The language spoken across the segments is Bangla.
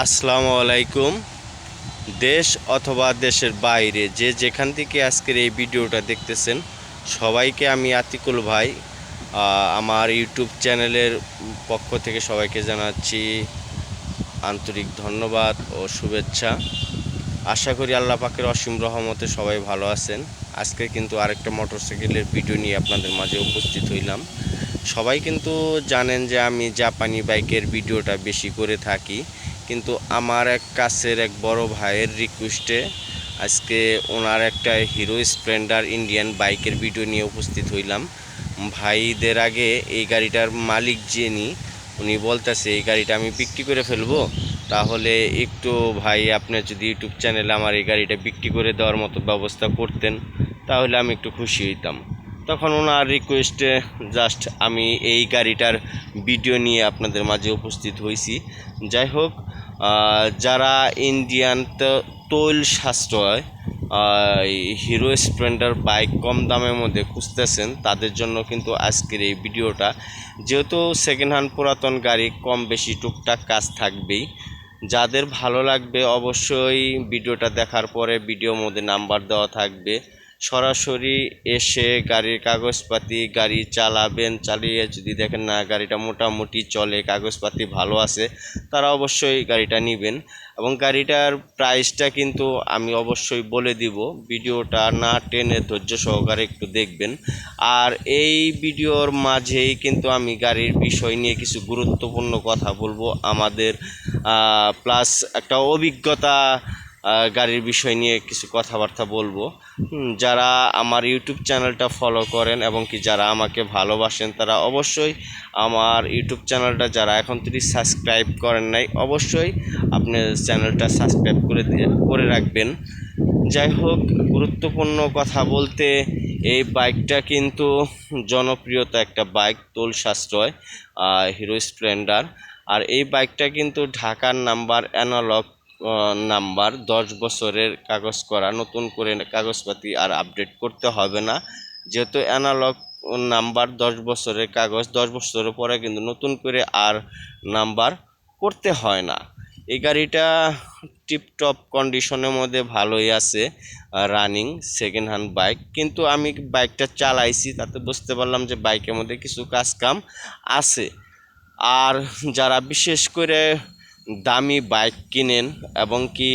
আসসালামু আলাইকুম। দেশ অথবা দেশের বাইরে যে যেখান থেকে আজকের এই ভিডিওটা দেখতেছেন, সবাইকে আমি আতিকুল ভাই আমার ইউটিউব চ্যানেলের পক্ষ থেকে সবাইকে জানাচ্ছি আন্তরিক ধন্যবাদ ও শুভেচ্ছা। আশা করি আল্লাহ পাকের অসীম রহমতে সবাই ভালো আছেন। আজকে কিন্তু আরেকটা মোটরসাইকেলের ভিডিও নিয়ে আপনাদের মাঝে উপস্থিত হইলাম। সবাই কিন্তু জানেন যে আমি জাপানি বাইকের ভিডিওটা বেশি করে থাকি। কিন্তু আমার এক কাছের এক বড় ভাইয়ের রিকোয়েস্টে আজকে ওনার একটা হিরো স্প্লেন্ডার ইন্ডিয়ান বাইকের ভিডিও নিয়ে উপস্থিত হইলাম। ভাইদের আগে এই গাড়িটার মালিক যিনি, উনি বলতেছে, এই গাড়িটা আমি বিক্রি করে ফেলব। তাহলে একটু ভাই, আপনি যদি ইউটিউব চ্যানেলে আমার এই গাড়িটা বিক্রি করে দেওয়ার মতো ব্যবস্থা করতেন, তাহলে আমি একটু খুশি হইতাম। তখন ওনার রিকোয়েস্টে জাস্ট আমি এই গাড়িটার ভিডিও নিয়ে আপনাদের মাঝে উপস্থিত হয়েছি যাই হোক যারা ইন্ডিয়ান তৈল সাশ্রয় হিরো স্প্লেন্ডার বাইক কম দামের মধ্যে খুঁজতেছেন, তাদের জন্য কিন্তু আজকের এই ভিডিওটা। যেহেতু সেকেন্ড হ্যান্ড পুরাতন গাড়ি, কম বেশি টুকটাক কাজ থাকবেই। যাদের ভালো লাগবে অবশ্যই ভিডিওটা দেখার পরে ভিডিওর মধ্যে নাম্বার দেওয়া থাকবে। সরাসরি এসে গাড়ির কাগজপাতি গাড়ি চালাবেন, চালিয়ে যদি দেখেন না গাড়িটা মোটামুটি চলে, কাগজপাতি ভালো আছে, তারা অবশ্যই গাড়িটা নেবেন। এবং গাড়িটার প্রাইসটা কিন্তু আমি অবশ্যই বলে দিব, ভিডিওটা না টেনে ধৈর্য সহকারে একটু দেখবেন। আর এই ভিডিওর মাঝেই কিন্তু আমি গাড়ির বিষয় নিয়ে কিছু গুরুত্বপূর্ণ কথা বলব। আমাদের প্লাস একটা অভিজ্ঞতা গাড়ির বিষয় নিয়ে কিছু কথাবার্তা বলব। যারা আমার ইউটিউব চ্যানেলটা ফলো করেন এবং কি যারা আমাকে ভালোবাসেন, তারা অবশ্যই আমার ইউটিউব চ্যানেলটা যারা এখন থেকে সাবস্ক্রাইব করেন নাই, অবশ্যই আপনি চ্যানেলটা সাবস্ক্রাইব করে করে রাখবেন। যাই হোক, গুরুত্বপূর্ণ কথা বলতে এই বাইকটা কিন্তু জনপ্রিয়তা একটা বাইক তোল সাশ্রয় হিরো স্প্লেন্ডার আর এই বাইকটা কিন্তু ঢাকার নাম্বার অ্যানালগ নাম্বার, দশ বছরের কাগজ করা, নতুন করে কাগজপাতি আর আপডেট করতে হবে না। যেহেতু অ্যানালগ নাম্বার, দশ বছরের কাগজ, দশ বছরের পরে কিন্তু নতুন করে আর নাম্বার করতে হয় না। এই গাড়িটা টিপটপ কন্ডিশনের মধ্যে ভালোই আছে রানিং সেকেন্ড হ্যান্ড বাইক কিন্তু আমি বাইকটা চালাইছি, তাতে বুঝতে পারলাম যে বাইকের মধ্যে কিছু কাজ কাম আছে। আর যারা বিশেষ করে দামি বাইক কিনেন এবং কি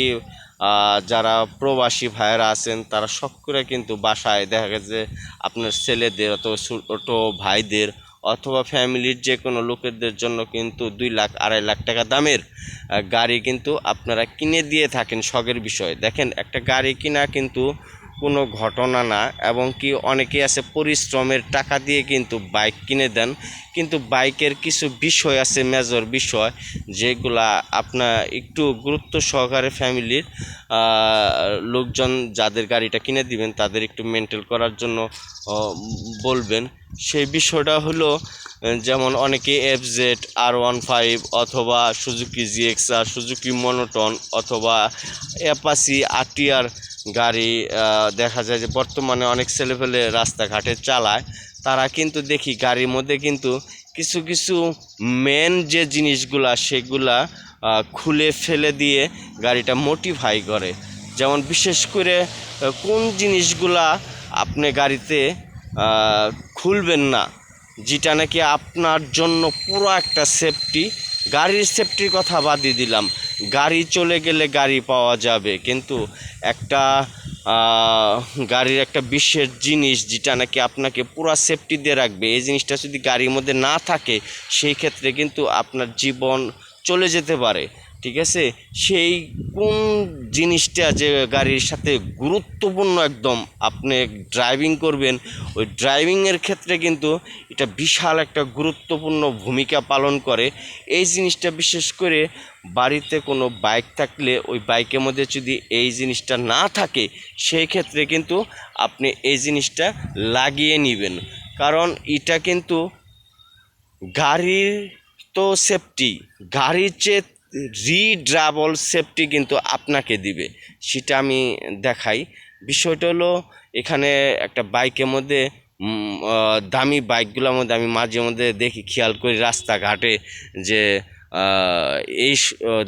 যারা প্রবাসী ভাইয়েরা আছেন, তারা শখ করে কিন্তু বাসায় দেখা গেছে আপনার ছেলেদের অথবা ছোটো ভাইদের অথবা ফ্যামিলির যে কোনো লোকেদের জন্য কিন্তু দুই লাখ, আড়াই লাখ টাকা দামের গাড়ি কিন্তু আপনারা কিনে দিয়ে থাকেন শখের বিষয়। দেখেন, একটা গাড়ি কিনা কিন্তু কোনো ঘটনা না, এবং কি অনেকে আছে পরিশ্রমের টাকা দিয়ে কিন্তু বাইক কিনে দেন। কিন্তু বাইকের কিছু বিষয় আছে মেজর বিষয়, যেগুলা আপনার একটু গুরুত্ব সহকারে ফ্যামিলির লোকজন যাদের গাড়িটা কিনে দিবেন, তাদের একটু মেনটেন করার জন্য বলবেন। সেই বিষয়টা হলো, যেমন অনেকে F Z R one five অথবা সুজুকি জিএক্সআর সুজুকি মনোটন অথবা অ্যাপাসি আরটিআর গাড়ি দেখা যায় যে বর্তমানে অনেক ছেলেপেলে রাস্তাঘাটে চালায়। তারা কিন্তু দেখি গাড়ির মধ্যে কিন্তু কিছু কিছু মেন যে জিনিসগুলা, সেগুলা খুলে ফেলে দিয়ে গাড়িটা মোটিফাই করে। যেমন বিশেষ করে কোন জিনিসগুলা আপনি গাড়িতে খুলবেন না, যেটা নাকি আপনার জন্য পুরো একটা সেফটি গাড়ির সেফটির কথা বাদই দিলাম। গাড়ি চলে গেলে গাড়ি পাওয়া যাবে, কিন্তু একটা গাড়ির একটা বিশেষ জিনিস যেটা নাকি আপনাকে পুরো সেফটি দিয়ে রাখবে, এই জিনিসটা যদি গাড়ির মধ্যে না থাকে, সেই ক্ষেত্রে কিন্তু আপনার জীবন চলে যেতে পারে। ঠিক আছে? সেই কোন জিনিসটা যে গাড়ির সাথে গুরুত্বপূর্ণ একদম আপনি ড্রাইভিং করবেন, ওই ড্রাইভিংয়ের ক্ষেত্রে কিন্তু এটা বিশাল একটা গুরুত্বপূর্ণ ভূমিকা পালন করে। এই জিনিসটা বিশেষ করে বাড়িতে কোনো বাইক থাকলে, ওই বাইকের মধ্যে যদি এই জিনিসটা না থাকে, সেই ক্ষেত্রে কিন্তু আপনি এই জিনিসটা লাগিয়ে নেবেন। কারণ এটা কিন্তু গাড়ির তো সেফটি গাড়ির চেয়ে রিড্রাবল সেফটি কিন্তু আপনাকে দিবে, সেটা আমি দেখাই। বিষয়টা হলো, এখানে একটা বাইকের মধ্যে দামি বাইকগুলোর মধ্যে আমি মাঝে মধ্যে দেখি, খেয়াল করি রাস্তাঘাটে যে এই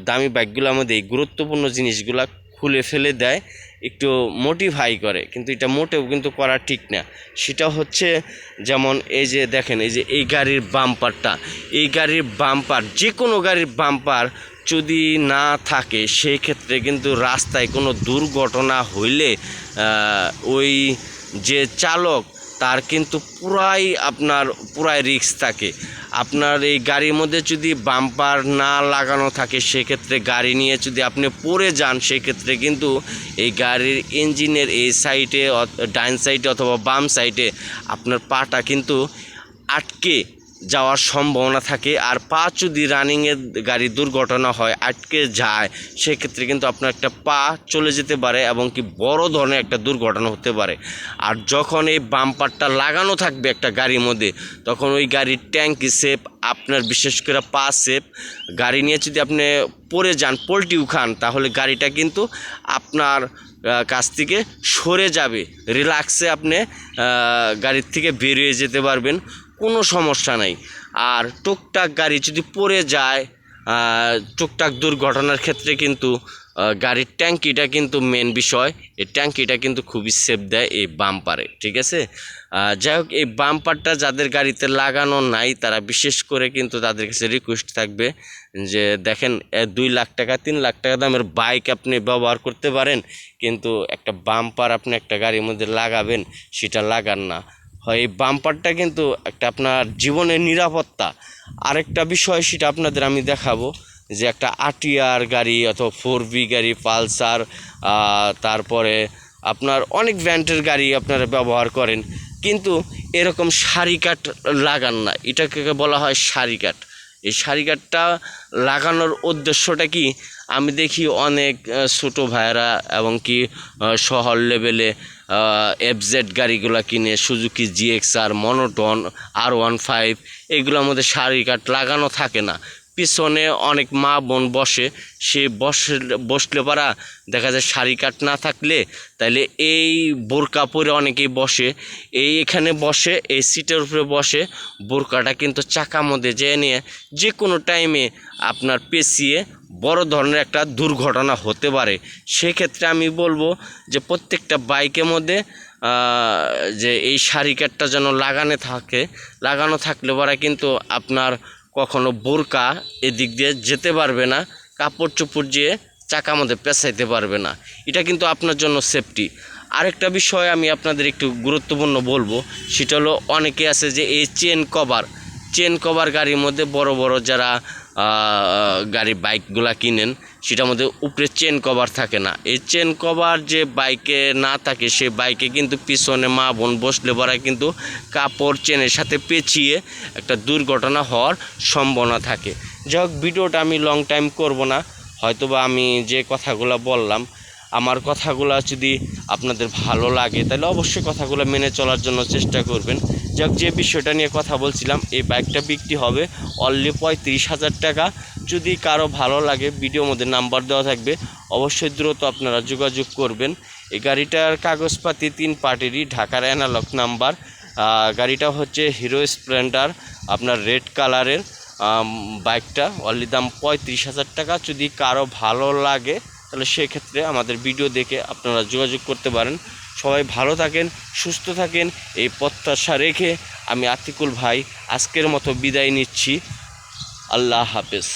দামি বাইকগুলোর মধ্যে এই গুরুত্বপূর্ণ জিনিসগুলা খুলে ফেলে দেয়, একটু মোটিফাই করে, কিন্তু এটা মোটেও কিন্তু করা ঠিক না। সেটা হচ্ছে যেমন এই যে দেখেন, এই যে এই গাড়ির বাম্পারটা এই গাড়ির বাম্পার যে কোনো গাড়ির বাম্পার যদি না থাকে সেই ক্ষেত্রে কিন্তু রাস্তায় কোনো দুর্ঘটনা হইলে ওই যে চালক তার কিন্তু পুরাই আপনার, পুরাই রিক্স থাকে। আপনার এই গাড়ির মধ্যে যদি বাম্পার না লাগানো থাকে, সেক্ষেত্রে গাড়ি নিয়ে যদি আপনি পড়ে যান, সেক্ষেত্রে কিন্তু এই গাড়ির ইঞ্জিনের এই সাইডে ডাইন সাইডে অথবা বাম সাইডে আপনার পাটা কিন্তু আটকে যাওয়ার সম্ভাবনা থাকে আর পা যদি রানিংয়ে গাড়ি দুর্ঘটনা হয়, আটকে যায়, সেক্ষেত্রে কিন্তু আপনার একটা পা চলে যেতে পারে এবং কি বড় ধরনের একটা দুর্ঘটনা হতে পারে। আর যখন এই বাম্পারটা লাগানো থাকবে একটা গাড়ির মধ্যে, তখন ওই গাড়ির ট্যাঙ্কি সেফ আপনার বিশেষ করে পা সেফ গাড়ি নিয়ে যদি আপনি পড়ে যান পোলট্রিও খান, তাহলে গাড়িটা কিন্তু আপনার কাছ থেকে সরে যাবে। রিল্যাক্সে আপনি গাড়ির থেকে বেরিয়ে যেতে পারবেন। কোনো সমস্যা নাই। আর টুকটাক গাড়ি যদি পড়ে যায় টুকটাক দুর্ঘটনার ক্ষেত্রে কিন্তু গাড়ির ট্যাঙ্কিটা কিন্তু মেন বিষয়। এই ট্যাঙ্কিটা কিন্তু খুবই সেফ দেয় এই বাম্পারে ঠিক আছে? যাই হোক, এই বাম্পারটা যাদের গাড়িতে লাগানো নাই, তারা বিশেষ করে কিন্তু তাদের কাছে রিকোয়েস্ট থাকবে যে, দেখেন দুই লাখ টাকা, তিন লাখ টাকা দামের বাইক আপনি ব্যবহার করতে পারেন, কিন্তু একটা বাম্পার আপনি একটা গাড়ির মধ্যে লাগাবেন, সেটা লাগান না। হয়, এই বাম্পারটা কিন্তু একটা আপনার জীবনের নিরাপত্তা। আরেকটা বিষয় সেটা আপনাদের আমি দেখাবো, যে একটা আটিয়ার গাড়ি অথবা ফোর বি গাড়ি, পালসার তারপরে আপনার অনেক ব্র্যান্ডের গাড়ি আপনারা ব্যবহার করেন, কিন্তু এরকম সারি কাঠ লাগান না। এটাকে বলা হয় সারি কাঠ। এই সারি কাঠটা লাগানোর উদ্দেশ্যটা কি? আমি দেখি অনেক ছোটো ভাইয়েরা এবং কি শহর লেভেলে এফজেড গাড়িগুলো কিনে সুজুকি জিএক্সআর মনোটন আর ওয়ান ফাইভ এগুলোর মধ্যে শাড়ি কাঠ লাগানো থাকে না। পিছনে অনেক মা বোন বসে, সে বসে, বসলে পারা দেখা যায় শাড়ি কাট না থাকলে তাহলে এই বোরকা পরে অনেকেই বসে, এই এখানে বসে, এই সিটের উপরে বসে, বোরকাটা কিন্তু চাকা মধ্যে যেয়ে নিয়ে যে কোনো টাইমে আপনার পেঁচিয়ে বড় ধরনের একটা দুর্ঘটনা হতে পারে। সেক্ষেত্রে আমি বলব যে প্রত্যেকটা বাইকের মধ্যে যে এই শাড়ি কাটটা যেন লাগানো থাকে, লাগানো থাকলে পরে কিন্তু আপনার কখনো বোরকা এদিক দিয়ে যেতে পারবে না কাপড় চোপড় দিয়ে চাকা মধ্যে পেঁচাইতে পারবে না। এটা কিন্তু আপনার জন্য সেফটি আরেকটা বিষয় আমি আপনাদের একটু গুরুত্বপূর্ণ বলব, সেটা হলো অনেকে আছে যে এই চেন কভার চেন কভার গাড়ির মধ্যে বড় বড় যারা গাড়ি বাইকগুলা কিনেন, সেটার মধ্যে উপরে চেন কভার থাকে না। এই চেন কভার যে বাইকে না থাকে সে বাইকে কিন্তু পিছনে মা বোন বসলে পরে কিন্তু কাপড় চেনের সাথে পেঁচিয়ে একটা দুর্ঘটনা হওয়ার সম্ভাবনা থাকে। যাই হোক, ভিডিওটা আমি লং টাইম করব না। হয়তোবা আমি যে কথাগুলো বললাম আমার কথাগুলো যদি আপনাদের ভালো লাগে, তাহলে অবশ্যই কথাগুলো মেনে চলার জন্য চেষ্টা করবেন। যাক, যে বিষয়টা নিয়ে কথা বলছিলাম, এই বাইকটা বিক্রি হবে অনলি পঁয়ত্রিশ হাজার টাকা। যদি কারও ভালো লাগে ভিডিও মধ্যে নাম্বার দেওয়া থাকবে, অবশ্যই দ্রুত আপনারা যোগাযোগ করবেন। এই গাড়িটার কাগজপাতি তিন পার্টিরই, ঢাকার অ্যানালগ নাম্বার গাড়িটা হচ্ছে হিরো স্প্লেন্ডার আপনার রেড কালারের বাইকটা অনলি দাম পঁয়ত্রিশ হাজার টাকা। যদি কারও ভালো লাগে তাহলে সেক্ষেত্রে আমাদের ভিডিও দেখে আপনারা যোগাযোগ করতে পারেন। সবাই ভালো থাকেন, সুস্থ থাকেন, এই প্রত্যাশা রেখে আমি আতিকুল ভাই আজকের মতো বিদায় নিচ্ছি। আল্লাহ হাফেজ।